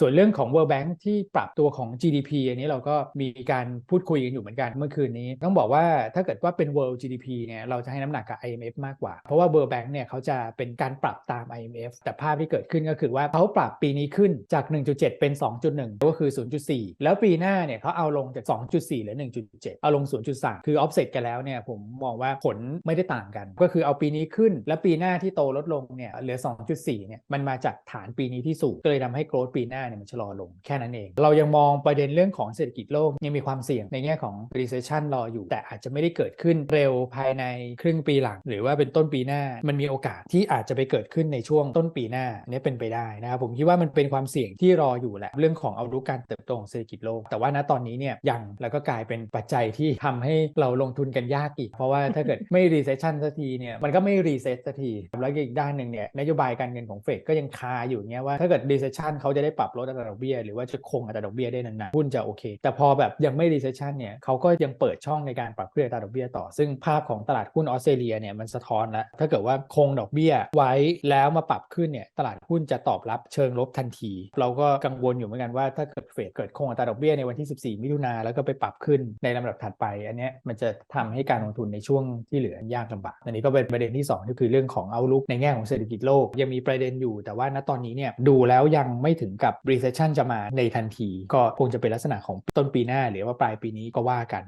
ส่วนเรื่องของ World Bank ที่ปรับตัวของ GDP อันนี้เราก็มีการพูดคุยกันอยู่เหมือนกันเมื่อคืนนี้ ต้องบอกว่าถ้าเกิดว่าเป็น World GDP เนี่ยเราจะให้น้ำหนักกับ IMF มากกว่า เพราะว่า World Bank เนี่ยเขาจะเป็นการปรับตาม IMF แต่ภาพที่เกิดขึ้นก็คือว่าเขาปรับปีนี้ขึ้นจาก 1.7 เป็น 2.1 ก็คือ 0.4 แล้วปีหน้าเนี่ยเขาเอาลงจาก 2.4เหลือ 1.7 เอาลง 0.3 คือ offset กันแล้วเนี่ยผมมองว่าผลไม่ได้ต่างกัน ก็คือเอาปีนี้ขึ้น และปีหน้าที่โตลดลงเนี่ยเหลือ 2.4 เนี่ยมันมาจากฐานปีนี้ที่สูงก็เลยทำให้ growth ปีหน้าเนี่ยมันชะลอลงแค่นั้นเอง เรายังมองประเด็นเรื่องของเศรษฐกิจโลกยังมีความเสี่ยงในแง่ของ recession รออยู่ แต่อาจจะไม่ได้เกิดขึ้นเร็วภายในครึ่งปีหลัง หรือว่าเป็นต้นปีหน้ามันมีโอกาสที่อาจจะไปเกิดขึ้นในช่วงต้นปีหน้าอันนี้เป็นไปได้นะครับผมคิดว่ามันเป็นความเสี่ยงที่รออยู่แหละเรื่องของเอารุการเติบโตของเศรษฐกิจโลก แต่ว่าณตอนนี้เนี่ยยังแล้วก็กลายเป็นปัจจัยที่ทำให้เราลงทุนกันยากอีก เพราะว่าถ้าเกิดไม่ recession สักทีเนี่ยมันก็ไม่ reset สักทีแล้วอีกด้านหนึ่งเนี่ยนโยบายการเงินของเฟดก็ยังคาอยู่เงี้ยว่าถ้าเกิด recession เขาจะได้ปรับลดอัตราดอกเบี้ยหรือว่าจะคงอัตราดอกเบี้ยได้นานๆหุ้นจะโอเค แต่พอแบบยังไม่ recession เนี่ยเขาก็ยังเปิดช่องในการปรับขึ้นอัตราดอกเบี้ยต่อ ซึ่งภาพของตลาดหุ้นออสเตรเลียเนี่ยมันสะท้อนแล้วถ้าเกิดว่าคงดอกเบี้ยไว้แล้วมาปรับขึ้นเนี่ยตลาดหุ้นจะตอบรับเชิงลบทันที เราก็กังวลอยู่เหมือนกันว่าถ้าเกิดเฟดเกิดคงอัตราดอกเบี้ยในวันที่ 14 มิถุนาแล้วก็ไปปรับขึ้นในลำดับถัดไป อันนี้มันจะทำให้การลงทุนในช่วงที่เหลือยากลำบากอันนี้ก็เป็นประเด็นที่2ก็คือเรื่องของเอาลุกในแง่ของเศรษฐกิจโลกยังมีประเด็นอยู่ แต่ว่าณตอนนี้เนี่ยดูแล้วยังไม่ถึงกับ recession จะมาในทันที ก็คงจะเป็นลักษณะของต้นปีหน้าหรือว่าปลายปีนี้ก็ว่ากัน